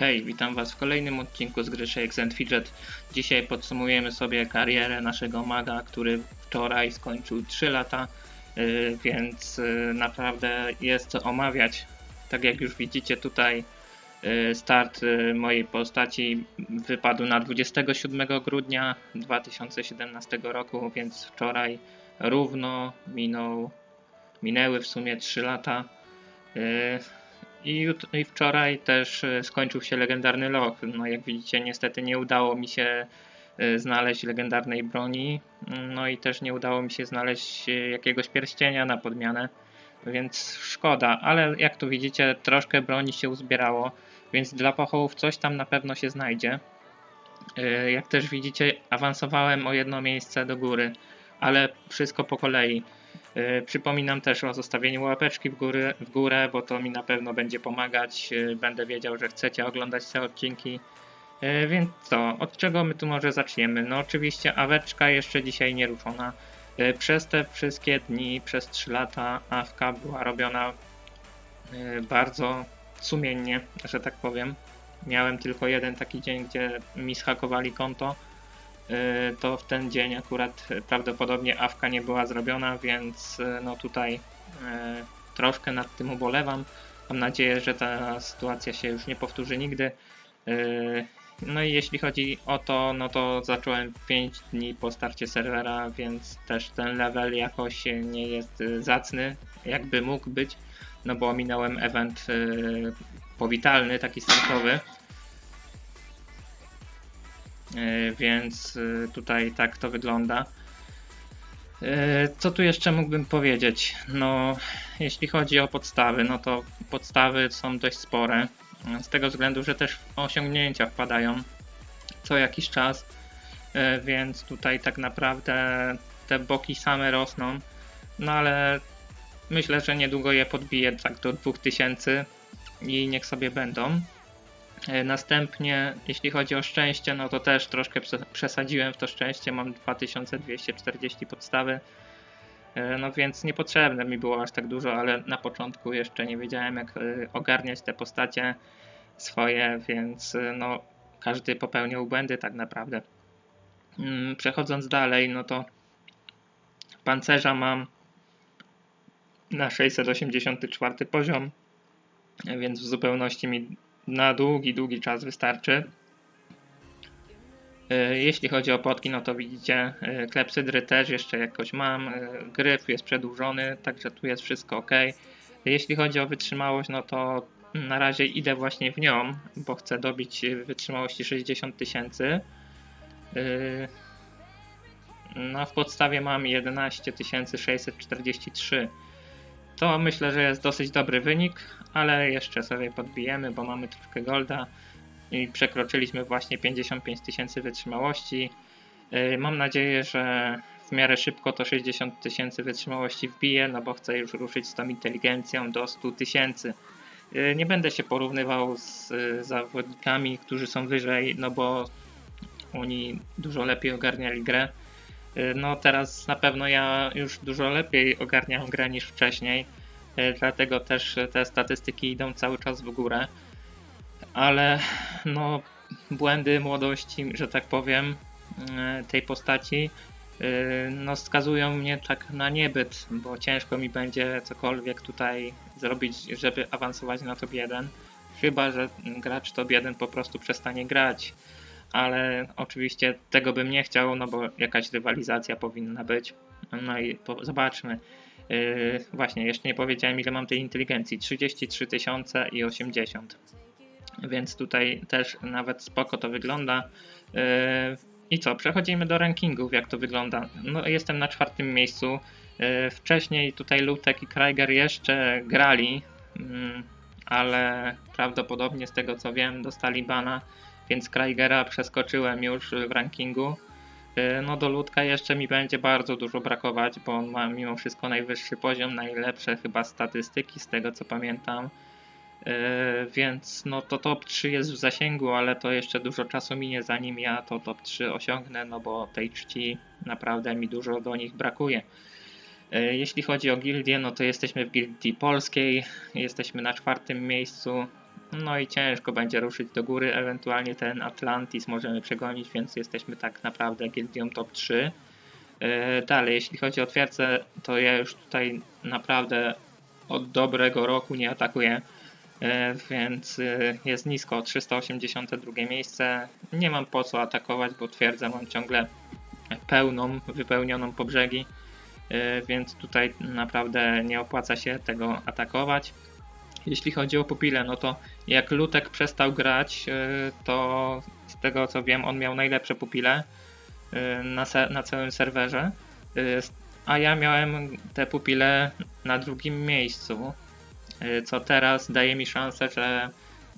Hej, witam Was w kolejnym odcinku z gry Shakes and Fidget. Dzisiaj podsumujemy sobie karierę naszego maga, który wczoraj skończył 3 lata, yy, więc yy, naprawdę jest co omawiać. Tak jak już widzicie tutaj, yy, start mojej postaci wypadł na 27 grudnia 2017 roku, więc wczoraj równo minął, minęły w sumie 3 lata. I, I wczoraj też e, skończył się legendarny log. No jak widzicie, niestety nie udało mi się e, znaleźć legendarnej broni. No i też nie udało mi się znaleźć e, jakiegoś pierścienia na podmianę. Więc szkoda, ale jak tu widzicie, troszkę broni się uzbierało, więc dla pochołów coś tam na pewno się znajdzie. Jak też widzicie, awansowałem o jedno miejsce do góry, ale wszystko po kolei. E, Przypominam też o zostawieniu łapeczki w, góry, w górę, bo to mi na pewno będzie pomagać. E, Będę wiedział, że chcecie oglądać te odcinki. E, Więc co, od czego my tu może zaczniemy? No oczywiście aweczka jeszcze dzisiaj nie ruszona. E, Przez te wszystkie dni, przez 3 lata awka była robiona bardzo sumiennie, że tak powiem. Miałem tylko jeden taki dzień, gdzie mi schakowali konto to w ten dzień akurat prawdopodobnie awka nie była zrobiona, więc y, no tutaj y, troszkę nad tym ubolewam. Mam nadzieję, że ta sytuacja się już nie powtórzy nigdy. No i jeśli chodzi o to, no to zacząłem 5 dni po starcie serwera, więc też ten level jakoś nie jest zacny, jakby mógł być, no bo minąłem event powitalny, taki startowy. E, więc e, tutaj tak to wygląda. E, Co tu jeszcze mógłbym powiedzieć? No, jeśli chodzi o podstawy, no to podstawy są dość spore. Z tego względu, że też osiągnięcia wpadają co jakiś czas, więc tutaj tak naprawdę te boki same rosną. No ale myślę, że niedługo je podbiję tak do 2000 i niech sobie będą. E, Następnie, jeśli chodzi o szczęście, no to też troszkę prze- przesadziłem w to szczęście. Mam 2240 podstawy. E, No więc niepotrzebne mi było aż tak dużo, ale na początku jeszcze nie wiedziałem, jak e, ogarniać te postacie swoje, więc no każdy popełniał błędy tak naprawdę. Mm, Przechodząc dalej, no to pancerza mam na 684 poziom, więc w zupełności mi na długi, długi czas wystarczy. E, Jeśli chodzi o potki, no to widzicie, e, klepsydry też jeszcze jakoś mam, e, gryf jest przedłużony, także tu jest wszystko ok. Jeśli chodzi o wytrzymałość, no to na razie idę właśnie w nią, bo chcę dobić wytrzymałości 60 tysięcy. No w podstawie mam 11 643. To myślę, że jest dosyć dobry wynik, ale jeszcze sobie podbijemy, bo mamy troszkę golda i przekroczyliśmy właśnie 55 tysięcy wytrzymałości. Yy, Mam nadzieję, że w miarę szybko to 60 tysięcy wytrzymałości wbiję, no bo chcę już ruszyć z tą inteligencją do 100 tysięcy. Yy, Nie będę się porównywał z yy, zawodnikami, którzy są wyżej, no bo oni dużo lepiej ogarniali grę. Yy, No teraz na pewno ja już dużo lepiej ogarniam grę niż wcześniej, yy, dlatego też te statystyki idą cały czas w górę. Ale no błędy młodości, że tak powiem, tej postaci no skazują mnie tak na niebyt, bo ciężko mi będzie cokolwiek tutaj zrobić, żeby awansować na top 1. Chyba, że gracz top 1 po prostu przestanie grać ale oczywiście tego bym nie chciał, no bo jakaś rywalizacja powinna być. No i po, zobaczmy. Yy, właśnie, jeszcze nie powiedziałem ile mam tej inteligencji. 33 tysiące i 80. Więc tutaj też nawet spoko to wygląda. Yy, I co, przechodzimy do rankingów, jak to wygląda. No jestem na czwartym miejscu. Yy, wcześniej tutaj Lutek i Kraiger jeszcze grali, mm, ale prawdopodobnie z tego co wiem dostali bana więc Kraigera przeskoczyłem już w rankingu. Yy, No do Ludka jeszcze mi będzie bardzo dużo brakować, bo on ma mimo wszystko najwyższy poziom, najlepsze chyba statystyki z tego co pamiętam. Yy, Więc no to top 3 jest w zasięgu, ale to jeszcze dużo czasu minie zanim ja to top 3 osiągnę, no bo tej czci naprawdę mi dużo do nich brakuje. Yy, Jeśli chodzi o gildię, no to jesteśmy w gildii polskiej, jesteśmy na czwartym miejscu. No i ciężko będzie ruszyć do góry, ewentualnie ten Atlantis możemy przegonić, więc jesteśmy tak naprawdę gildią top 3. Yy, Dalej, jeśli chodzi o twierdzę, to ja już tutaj naprawdę od dobrego roku nie atakuję, yy, więc yy, jest nisko, 382 miejsce. Nie mam po co atakować, bo twierdzę mam ciągle pełną, wypełnioną po brzegi, więc tutaj naprawdę nie opłaca się tego atakować. Jeśli chodzi o pupile, no to jak Lutek przestał grać, to z tego co wiem, on miał najlepsze pupile na, na całym serwerze, a ja miałem te pupile na drugim miejscu, co teraz daje mi szansę, że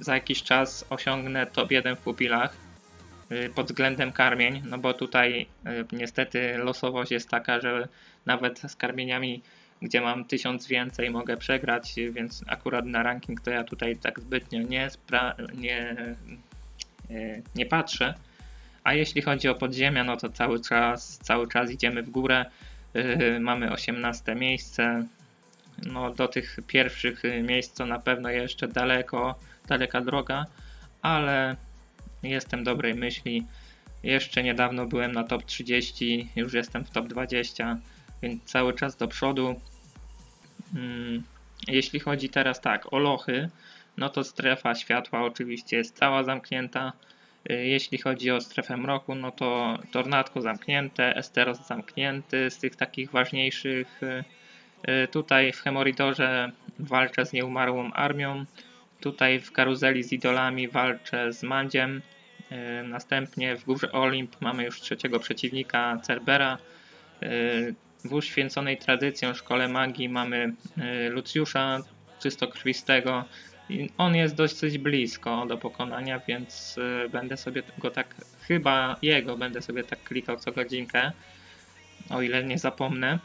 za jakiś czas osiągnę top 1 w pupilach pod względem karmień, no bo tutaj niestety losowość jest taka, że nawet z karmieniami, gdzie mam tysiąc więcej mogę przegrać, więc akurat na ranking to ja tutaj tak zbytnio nie, nie, nie patrzę. A jeśli chodzi o podziemia, no to cały czas, cały czas idziemy w górę. Yy, mamy 18 miejsce. No, do tych pierwszych miejsc to na pewno jeszcze daleko, daleka droga, ale jestem dobrej myśli. Jeszcze niedawno byłem na top 30, już jestem w top 20, więc cały czas do przodu. Yy, jeśli chodzi teraz tak o lochy, no to strefa światła oczywiście jest cała zamknięta. Y, jeśli chodzi o strefę mroku, no to Tornadko zamknięte, Esteros zamknięty z tych takich ważniejszych. Y, y, tutaj w Hemoridorze walczę z nieumarłą armią. Tutaj w karuzeli z idolami walczę z Mandziem. Następnie w górze Olimp mamy już trzeciego przeciwnika, Cerbera. W uświęconej tradycją szkole magii mamy Lucjusza, czystokrwistego. On jest dosyć blisko do pokonania, więc y, będę sobie go tak, chyba jego będę sobie tak klikał co godzinkę, o ile nie zapomnę.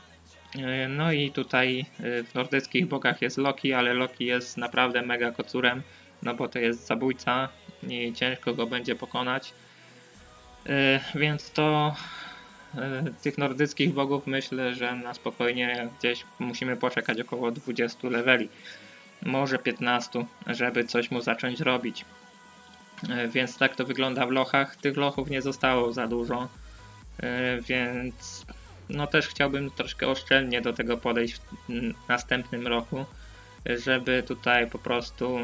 Y, no i tutaj w nordyckich bogach jest Loki, ale Loki jest naprawdę mega kocurem, no bo to jest zabójca i ciężko go będzie pokonać. Więc to tych nordyckich bogów myślę, że na spokojnie gdzieś musimy poczekać około 20 leveli może 15, żeby coś mu zacząć robić. E, więc tak to wygląda w lochach. Tych lochów nie zostało za dużo, e, więc no też chciałbym troszkę oszczędnie do tego podejść w następnym roku, żeby tutaj po prostu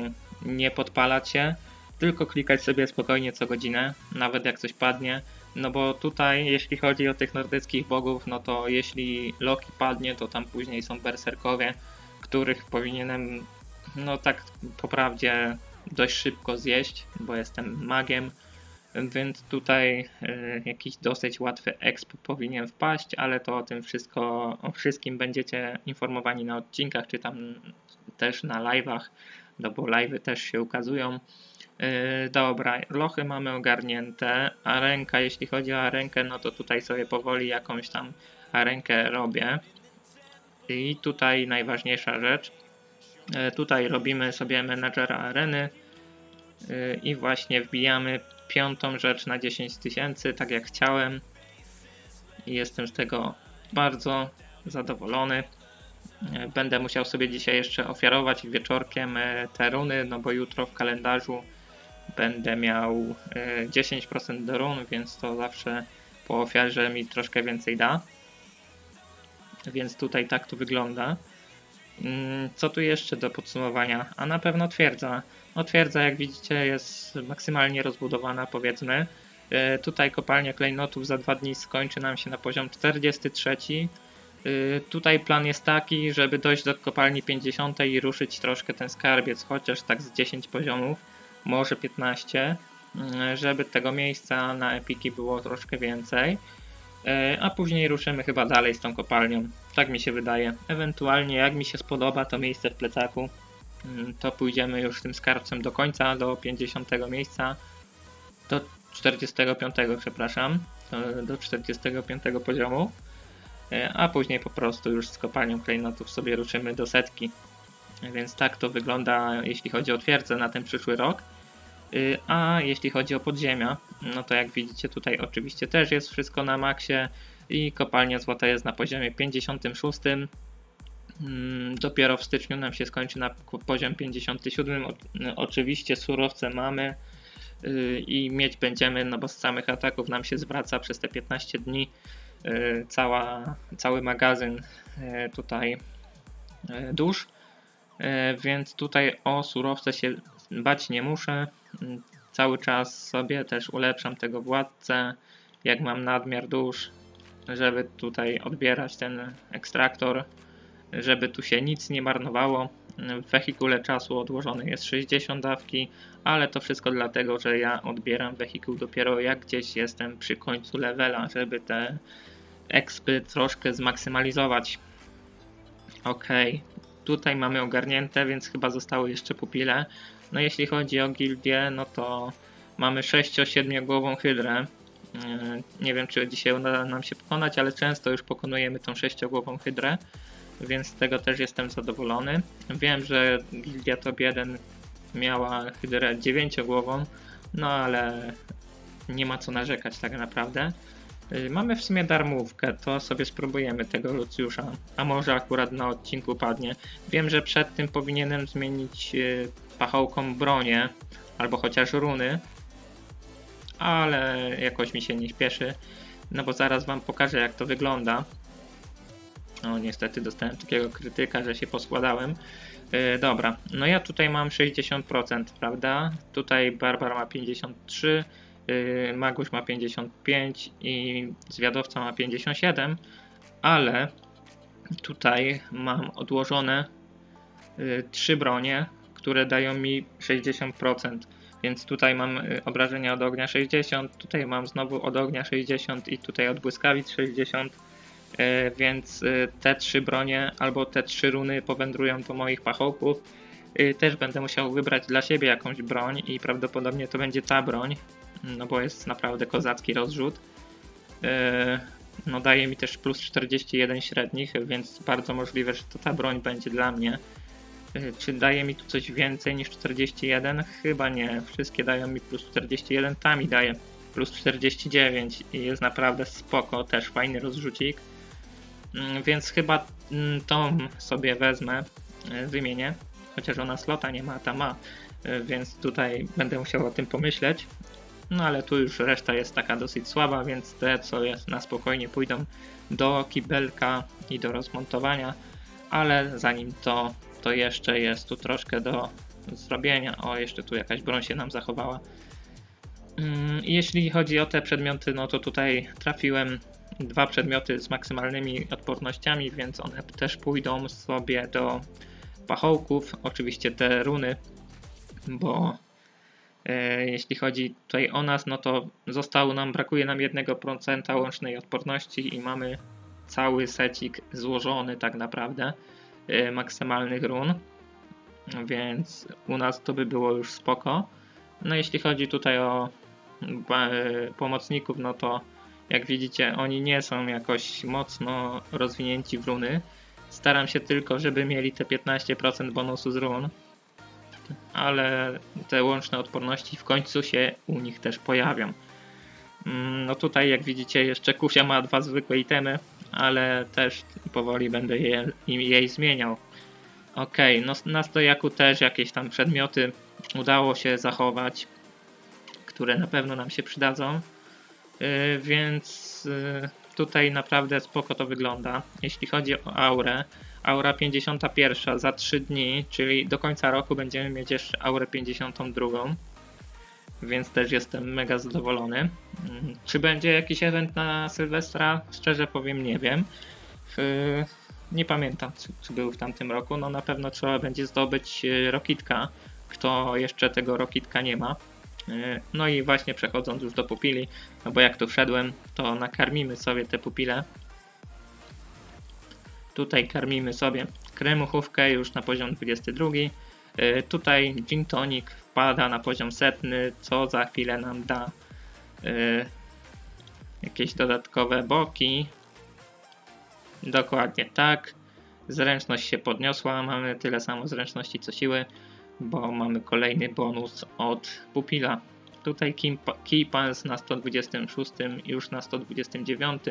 nie podpalać się, tylko klikać sobie spokojnie co godzinę, nawet jak coś padnie. No bo tutaj, jeśli chodzi o tych nordyckich bogów, no to jeśli Loki padnie, to tam później są berserkowie, których powinienem no tak po prawdzie dość szybko zjeść, bo jestem magiem, więc tutaj y, jakiś dosyć łatwy exp powinien wpaść, ale to o tym wszystko, o wszystkim będziecie informowani na odcinkach, czy tam też na live'ach, no bo live'y też się ukazują. Yy, dobra, lochy mamy ogarnięte, a ręka, jeśli chodzi o rękę, no to tutaj sobie powoli jakąś tam rękę robię. I tutaj najważniejsza rzecz, E, tutaj robimy sobie menadżera areny e, i właśnie wbijamy piątą rzecz na 10 tysięcy, tak jak chciałem. I jestem z tego bardzo zadowolony. E, będę musiał sobie dzisiaj jeszcze ofiarować wieczorkiem te runy, no bo jutro w kalendarzu będę miał 10% do run, więc to zawsze po ofiarze mi troszkę więcej da. Więc tutaj tak to wygląda. Mm, co tu jeszcze do podsumowania? A na pewno twierdza. No twierdza, jak widzicie, jest maksymalnie rozbudowana, powiedzmy. E, tutaj kopalnia klejnotów za dwa dni skończy nam się na poziom 43. E, tutaj plan jest taki, żeby dojść do kopalni 50 i ruszyć troszkę ten skarbiec, chociaż tak z 10 poziomów, może 15, mm, żeby tego miejsca na epiki było troszkę więcej. E, a później ruszymy chyba dalej z tą kopalnią. Tak mi się wydaje. Ewentualnie jak mi się spodoba to miejsce w plecaku, mm, to pójdziemy już tym skarbcem do końca, do 50 miejsca, do 45, przepraszam, do 45 poziomu, e, a później po prostu już z kopalnią klejnotów sobie ruszymy do setki. Więc tak to wygląda, jeśli chodzi o twierdzę na ten przyszły rok. Y, a jeśli chodzi o podziemia, no to jak widzicie tutaj oczywiście też jest wszystko na maksie i kopalnia złota jest na poziomie 56. Mm, Dopiero w styczniu nam się skończy na poziom 57. O- Oczywiście surowce mamy y, i mieć będziemy, no bo z samych ataków nam się zwraca przez te 15 dni y, cała, cały magazyn tutaj dusz. Więc tutaj o surowce się bać nie muszę. Mm, Cały czas sobie też ulepszam tego władcę, jak mam nadmiar dusz, żeby tutaj odbierać ten ekstraktor, żeby tu się nic nie marnowało. W wehikule czasu odłożone jest 60 dawki, ale to wszystko dlatego, że ja odbieram wehikuł dopiero jak gdzieś jestem przy końcu levela, żeby te expy troszkę zmaksymalizować. Ok, tutaj mamy ogarnięte, więc chyba zostały jeszcze pupile. No jeśli chodzi o gildię, no to mamy 6-7 głową hydrę. Yy, Nie wiem, czy dzisiaj uda nam się pokonać, ale często już pokonujemy tą sześciogłową hydrę, więc z tego też jestem zadowolony. Wiem, że Gildia Top 1 miała hydrę dziewięciogłową, no ale nie ma co narzekać tak naprawdę. Yy, Mamy w sumie darmówkę, to sobie spróbujemy tego Lucjusza, a może akurat na odcinku padnie. Wiem, że przed tym powinienem zmienić yy, pachołką bronię, albo chociaż runy, ale jakoś mi się nie śpieszy, no bo zaraz wam pokażę jak to wygląda. O, niestety dostałem takiego krytyka, że się poskładałem. Yy, dobra, no ja tutaj mam 60%, prawda? Tutaj Barbar ma 53, yy, Maguś ma 55 i Zwiadowca ma 57, ale tutaj mam odłożone yy, trzy bronie, które dają mi 60%. Więc tutaj mam y, obrażenia od ognia 60, tutaj mam znowu od ognia 60 i tutaj od błyskawic 60. y, Więc y, te trzy bronie albo te trzy runy powędrują do moich pachołków. Y, Też będę musiał wybrać dla siebie jakąś broń i prawdopodobnie to będzie ta broń, no bo jest naprawdę kozacki rozrzut. Y, No daje mi też plus 41 średnich, więc bardzo możliwe, że to ta broń będzie dla mnie. Y, Czy daje mi tu coś więcej niż 41? Chyba nie. Wszystkie dają mi plus 41, ta mi daje plus 49 i jest naprawdę spoko, też fajny rozrzucik. Mm, Więc chyba mm, tą sobie wezmę, y, wymienię. Chociaż ona slota nie ma, ta ma, więc tutaj będę musiał o tym pomyśleć. No ale tu już reszta jest taka dosyć słaba, więc te co jest na spokojnie pójdą do kibelka i do rozmontowania. Ale zanim to, to jeszcze jest tu troszkę do zrobienia. O, jeszcze tu jakaś broń się nam zachowała. Mm, Jeśli chodzi o te przedmioty, no to tutaj trafiłem dwa przedmioty z maksymalnymi odpornościami, więc one też pójdą sobie do pachołków. Oczywiście te runy, bo jeśli chodzi tutaj o nas, no to zostało nam, brakuje nam 1% łącznej odporności i mamy cały secik złożony tak naprawdę e, maksymalnych run, więc u nas to by było już spoko. No jeśli chodzi tutaj o e, pomocników, no to jak widzicie, oni nie są jakoś mocno rozwinięci w runy. Staram się tylko, żeby mieli te 15% bonusu z run, ale te łączne odporności w końcu się u nich też pojawią. Mm, No tutaj jak widzicie jeszcze Kusia ma dwa zwykłe itemy, ale też powoli będę je, jej zmieniał. Okej, no na stojaku też jakieś tam przedmioty udało się zachować, które na pewno nam się przydadzą. Yy, więc yy, tutaj naprawdę spoko to wygląda. Jeśli chodzi o aurę, aura 51 za 3 dni, czyli do końca roku będziemy mieć jeszcze aurę 52. Więc też jestem mega zadowolony. Mm, Czy będzie jakiś event na Sylwestra? Szczerze powiem, nie wiem. Nie pamiętam, czy, był w tamtym roku. No na pewno trzeba będzie zdobyć yy, Rokitka. Kto jeszcze tego Rokitka nie ma. Yy, No i właśnie przechodząc już do pupili, no bo jak tu wszedłem, to nakarmimy sobie te pupile. Tutaj karmimy sobie kremuchówkę już na poziom 22. Yy, Tutaj gin tonic wpada na poziom setny, co za chwilę nam da yy, jakieś dodatkowe boki. Dokładnie tak. Zręczność się podniosła, mamy tyle samo zręczności co siły, bo mamy kolejny bonus od pupila. Tutaj Kimpa- Key Pulse na 126, już na 129.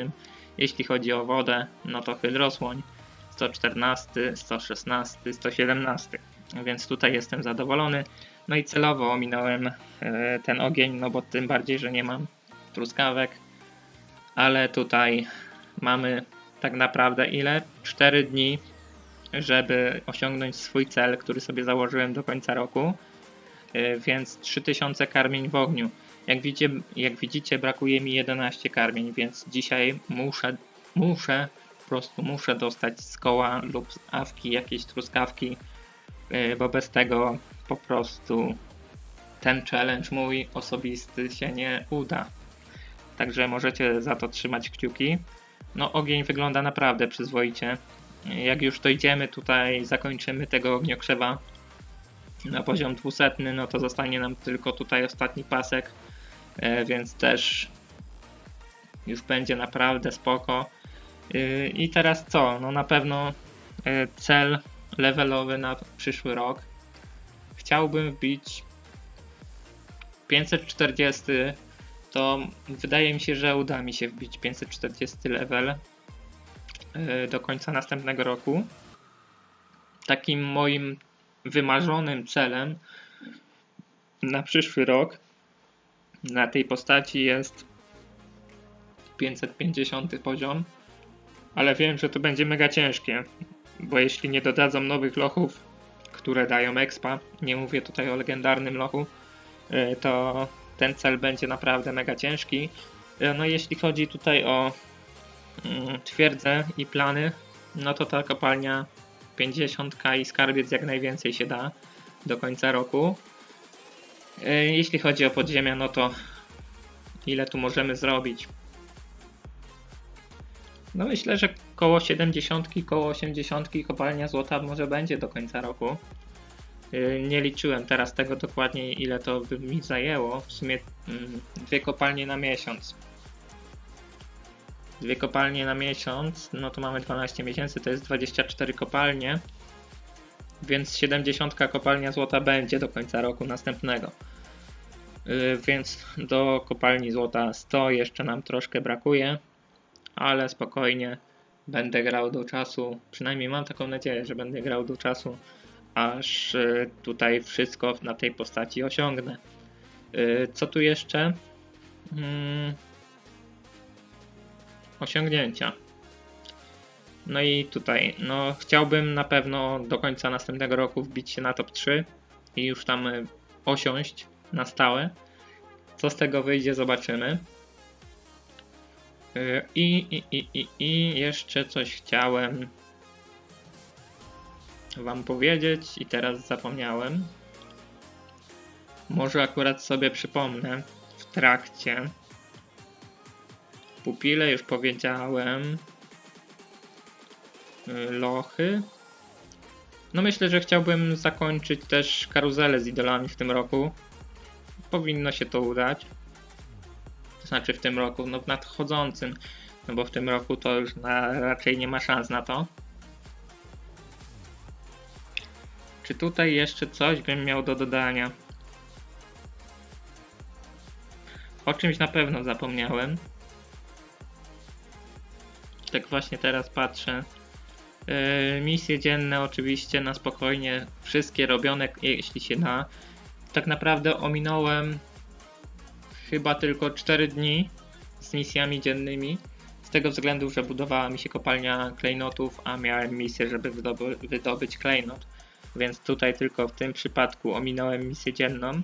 Jeśli chodzi o wodę, no to hydrosłoń. 114, 116, 117. Więc tutaj jestem zadowolony. No i celowo ominąłem e, ten ogień, no bo tym bardziej, że nie mam truskawek. Ale tutaj mamy tak naprawdę ile? 4 dni, żeby osiągnąć swój cel, który sobie założyłem do końca roku. E, Więc 3000 karmień w ogniu. Jak widzicie, jak widzicie, brakuje mi 11 karmień, więc dzisiaj muszę, muszę, po prostu muszę dostać z koła lub z awki jakieś truskawki, bo bez tego po prostu ten challenge mój osobisty się nie uda. Także możecie za to trzymać kciuki. No ogień wygląda naprawdę przyzwoicie. Jak już dojdziemy tutaj, zakończymy tego ogniokrzewa na poziom 200, no to zostanie nam tylko tutaj ostatni pasek, więc też już będzie naprawdę spoko. Y, I teraz co? No na pewno e, cel levelowy na przyszły rok. Chciałbym wbić 540, to wydaje mi się, że uda mi się wbić 540 level e, do końca następnego roku. Takim moim wymarzonym celem na przyszły rok na tej postaci jest 550 poziom, ale wiem, że to będzie mega ciężkie, bo jeśli nie dodadzą nowych lochów, które dają expa, nie mówię tutaj o legendarnym lochu, y, to ten cel będzie naprawdę mega ciężki. Y, No jeśli chodzi tutaj o mm, twierdzę i plany, no to ta kopalnia 50 i skarbiec jak najwięcej się da do końca roku. E, Jeśli chodzi o podziemia, no to ile tu możemy zrobić? No myślę, że koło 70, koło 80 kopalnia złota może będzie do końca roku. E, Nie liczyłem teraz tego dokładnie, ile to by mi zajęło. W sumie mm, dwie kopalnie na miesiąc. Dwie kopalnie na miesiąc, no to mamy 12 miesięcy, to jest 24 kopalnie. Więc 70 kopalnia złota będzie do końca roku następnego. Yy, Więc do kopalni złota 100 jeszcze nam troszkę brakuje, ale spokojnie będę grał do czasu. Przynajmniej mam taką nadzieję, że będę grał do czasu, aż yy, tutaj wszystko na tej postaci osiągnę. Yy, Co tu jeszcze? Mm, osiągnięcia. No i tutaj, no chciałbym na pewno do końca następnego roku wbić się na top 3 i już tam y, osiąść na stałe. Co z tego wyjdzie, zobaczymy. Y, I, i, i, i, i jeszcze coś chciałem Wam powiedzieć i teraz zapomniałem. Może akurat sobie przypomnę w trakcie. Pupile już powiedziałem. Y, Lochy. No myślę, że chciałbym zakończyć też karuzelę z idolami w tym roku. Powinno się to udać. To znaczy w tym roku, no w nadchodzącym. No bo w tym roku to już na, raczej nie ma szans na to. Czy tutaj jeszcze coś bym miał do dodania? O czymś na pewno zapomniałem. Tak właśnie teraz patrzę. Yy, misje dzienne oczywiście na spokojnie, wszystkie robione jeśli się da. Tak naprawdę ominąłem chyba tylko 4 dni z misjami dziennymi. Z tego względu, że budowała mi się kopalnia klejnotów, a miałem misję, żeby wydoby, wydobyć klejnot. Więc tutaj tylko w tym przypadku ominąłem misję dzienną.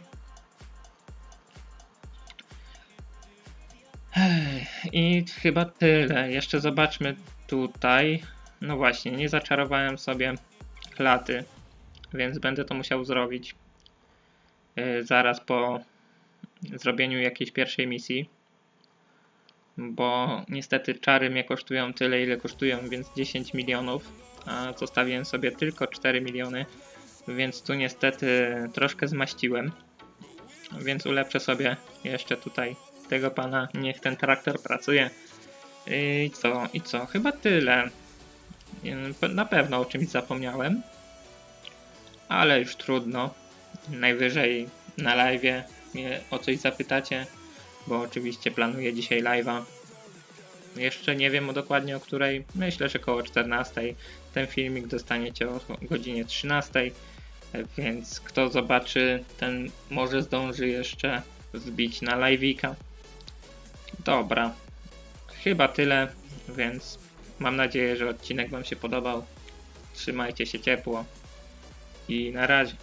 I chyba tyle. Jeszcze zobaczmy tutaj. No właśnie, nie zaczarowałem sobie klaty, więc będę to musiał zrobić yy, zaraz po zrobieniu jakiejś pierwszej misji. Bo niestety czary mnie kosztują tyle, ile kosztują, więc 10 milionów, a zostawiłem sobie tylko 4 miliony, więc tu niestety troszkę zmaściłem. Więc ulepszę sobie jeszcze tutaj tego pana, niech ten traktor pracuje. I co? I co? Chyba tyle. Na pewno o czymś zapomniałem. Ale już trudno. Najwyżej na live mnie o coś zapytacie, bo oczywiście planuję dzisiaj live'a. Jeszcze nie wiem dokładnie o której. Myślę, że koło 14. Ten filmik dostaniecie o godzinie 13. Więc kto zobaczy, ten może zdąży jeszcze wbić na live'ika. Dobra. Chyba tyle, więc mam nadzieję, że odcinek Wam się podobał. Trzymajcie się ciepło i na razie.